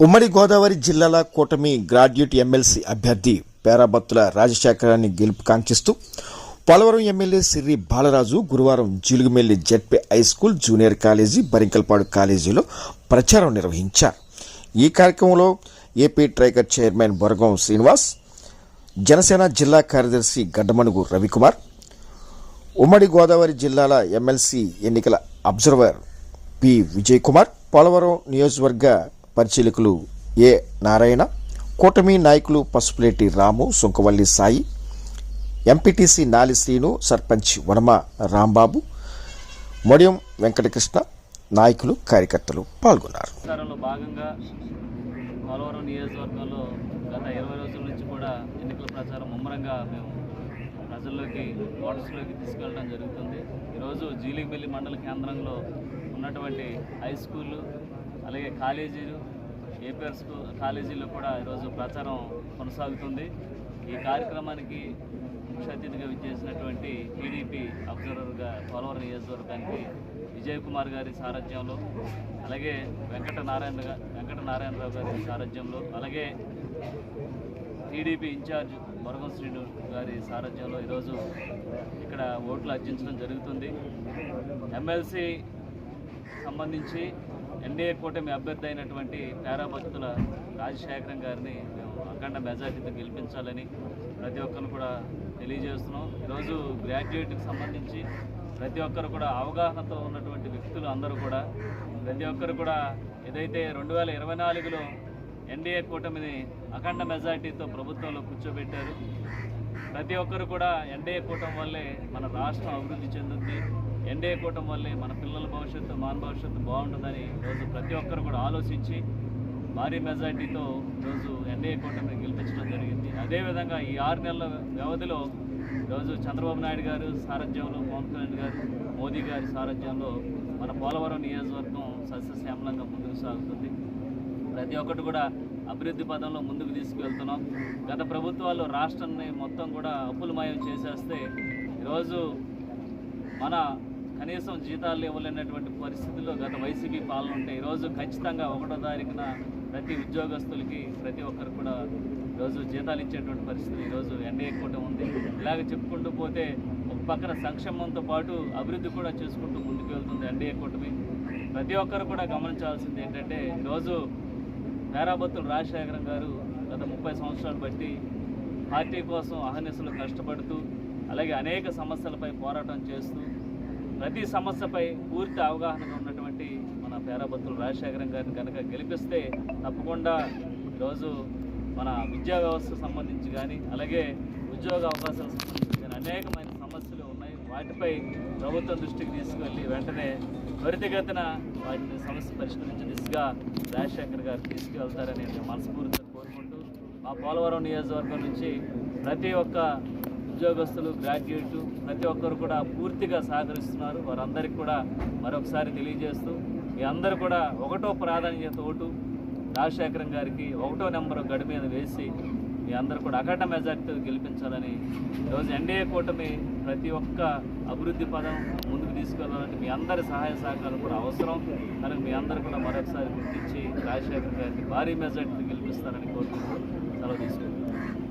ఉమ్మడి గోదావరి జిల్లాల కూటమి గ్రాడ్యుయేట్ ఎమ్మెల్సీ అభ్యర్థి పేరాబత్తుల రాజశేఖరాన్ని గెలుపు కాంక్షిస్తూ పోలవరం ఎమ్మెల్యే సిర్రి బాలరాజు గురువారం Jilugumilli ZP high school junior college Barinkalpadu కాలేజీలో ప్రచారం నిర్వహించారు. ఈ కార్యక్రమంలో AP trigger chairman Boragam Srinivas Janasena జిల్లా కార్యదర్శి గడ్డమణుగు రవికుమార్ ఉమ్మడి గోదావరి జిల్లాల ఎమ్మెల్సీ ఎన్నికల అబ్జర్వర్ పి విజయ్ కుమార్ పోలవరం నియోజకవర్గ పరిశీలకులు ఏ నారాయణ కూటమి నాయకులు పసుపులేటి రాము సుంకవల్లి సాయి ఎంపీటీసీ నాలి శ్రీను సర్పంచ్ వనమ రాంబాబు మొడియం వెంకటకృష్ణ నాయకులు కార్యకర్తలు పాల్గొన్నారు. భాగంగా పోలవరం నియోజకవర్గంలో గత ఇరవై రోజుల నుంచి కూడా ఎన్నికల ప్రచారం ముమ్మరంగా మేము ప్రజల్లోకి ఓటర్స్లోకి తీసుకెళ్ళడం జరుగుతుంది. ఈరోజు జీలిగిబెల్లి మండల కేంద్రంలో ఉన్నటువంటి హై స్కూళ్ళు అలాగే కాలేజీలు ఏపీఆర్ స్కూల్ కాలేజీలో కూడా ఈరోజు ప్రచారం కొనసాగుతుంది. ఈ కార్యక్రమానికి ముఖ్య అతిథిగా విచ్చేసినటువంటి టీడీపీ అబ్జర్వర్గా పోలవరం నియోజకవర్గానికి విజయ్ కుమార్ గారి సారథ్యంలో అలాగే వెంకట నారాయణ వెంకట నారాయణరావు గారి సారథ్యంలో అలాగే టీడీపీ ఇన్ఛార్జ్ మురగం శ్రీను గారి సారథ్యంలో ఈరోజు ఇక్కడ ఓట్లు అర్జించడం జరుగుతుంది. ఎమ్మెల్సీ సంబంధించి ఎన్డీఏ కూటమి అభ్యర్థి అయినటువంటి పేరాభక్తుల రాజశేఖరం గారిని మేము అఖండ మెజార్టీతో గెలిపించాలని ప్రతి ఒక్కరు కూడా తెలియజేస్తున్నాం. ఈరోజు గ్రాడ్యుయేట్కి సంబంధించి ప్రతి ఒక్కరు కూడా అవగాహనతో ఉన్నటువంటి వ్యక్తులు అందరూ కూడా ప్రతి ఒక్కరు కూడా ఏదైతే రెండు వేల ఇరవై నాలుగులో ఎన్డీఏ కూటమిని అఖండ మెజార్టీతో ప్రభుత్వంలో కూర్చోబెట్టారు ప్రతి ఒక్కరు కూడా ఎన్డీఏ కూటమి వల్లే మన రాష్ట్రం అభివృద్ధి చెందుతుంది ఎన్డీఏ కూటం వల్లే మన పిల్లల భవిష్యత్తు మాన భవిష్యత్తు బాగుంటుందని రోజు ప్రతి ఒక్కరు కూడా ఆలోచించి భారీ మెజార్టీతో రోజు ఎన్డీఏ కూటమిని గెలిపించడం జరిగింది. అదేవిధంగా ఈ ఆరు నెలల వ్యవధిలో రోజు చంద్రబాబు నాయుడు గారు సారథ్యంలో పవన్ కళ్యాణ్ గారు మోదీ గారి సారథ్యంలో మన పోలవరం నియోజకవర్గం సస్యశ్యామలంగా ముందుకు సాగుతుంది. ప్రతి ఒక్కటి కూడా అభివృద్ధి పదంలో ముందుకు తీసుకువెళ్తున్నాం. గత ప్రభుత్వాలు రాష్ట్రాన్ని మొత్తం కూడా అప్పులమయం చేసేస్తే ఈరోజు మన కనీసం జీతాలు ఇవ్వలేనటువంటి పరిస్థితుల్లో గత వైసీపీ పాలన ఉంటే ఈరోజు ఖచ్చితంగా ఒకటో తారీఖున ప్రతి ఉద్యోగస్తులకి ప్రతి ఒక్కరు కూడా ఈరోజు జీతాలు ఇచ్చేటువంటి పరిస్థితి ఈరోజు ఎన్డీఏ కూటమి ఉంది. ఇలాగ చెప్పుకుంటూ పోతే ఒక పక్కన సంక్షేమంతో పాటు అభివృద్ధి కూడా చేసుకుంటూ ముందుకు వెళ్తుంది ఎన్డీఏ కూటమి. ప్రతి ఒక్కరు కూడా గమనించాల్సింది ఏంటంటే ఈరోజు పేరాబత్తుల రాజశేఖరం గారు గత ముప్పై సంవత్సరాలు బట్టి పార్టీ కోసం అహర్నిశలు కష్టపడుతూ అలాగే అనేక సమస్యలపై పోరాటం చేస్తూ ప్రతి సమస్యపై పూర్తి అవగాహనగా ఉన్నటువంటి మన పేరాభత్తులు రాజశేఖరం గారిని కనుక గెలిపిస్తే తప్పకుండా ఈరోజు మన విద్యా వ్యవస్థకు సంబంధించి కానీ అలాగే ఉద్యోగ అవకాశాలకు సంబంధించి కానీ అనేకమైన సమస్యలు ఉన్నాయి. వాటిపై ప్రభుత్వం దృష్టికి తీసుకువెళ్ళి వెంటనే త్వరితగతిన వాటిని సమస్య పరిష్కరించే దిశగా రాజశేఖర్ గారు తీసుకువెళ్తారని నేను మనస్ఫూర్తిగా కోరుకుంటూ మా పోలవరం నియోజకవర్గం నుంచి ప్రతి ఒక్క ఉద్యోగస్తులు గ్రాడ్యుయేట్ ప్రతి ఒక్కరు కూడా పూర్తిగా సహకరిస్తున్నారు. వారందరికీ కూడా మరొకసారి తెలియజేస్తూ మీ అందరూ కూడా ఒకటో ప్రాధాన్యత ఓటు రాజశేఖరం గారికి ఒకటో నెంబరు గడి మీద వేసి మీ అందరూ కూడా అఖండ మెజార్టీతో గెలిపించాలని ఈరోజు ఎన్డీఏ కూటమి ప్రతి ఒక్క అభివృద్ధి పదం ముందుకు తీసుకెళ్ళాలంటే మీ అందరి సహాయ సహకారాలు కూడా అవసరం. కనుక మీ అందరూ కూడా మరొకసారి గుర్తించి రాజశేఖర్ గారిని భారీ మెజార్టీతో గెలిపిస్తారని కోరుకుంటూ సెలవు తీసుకుంటాం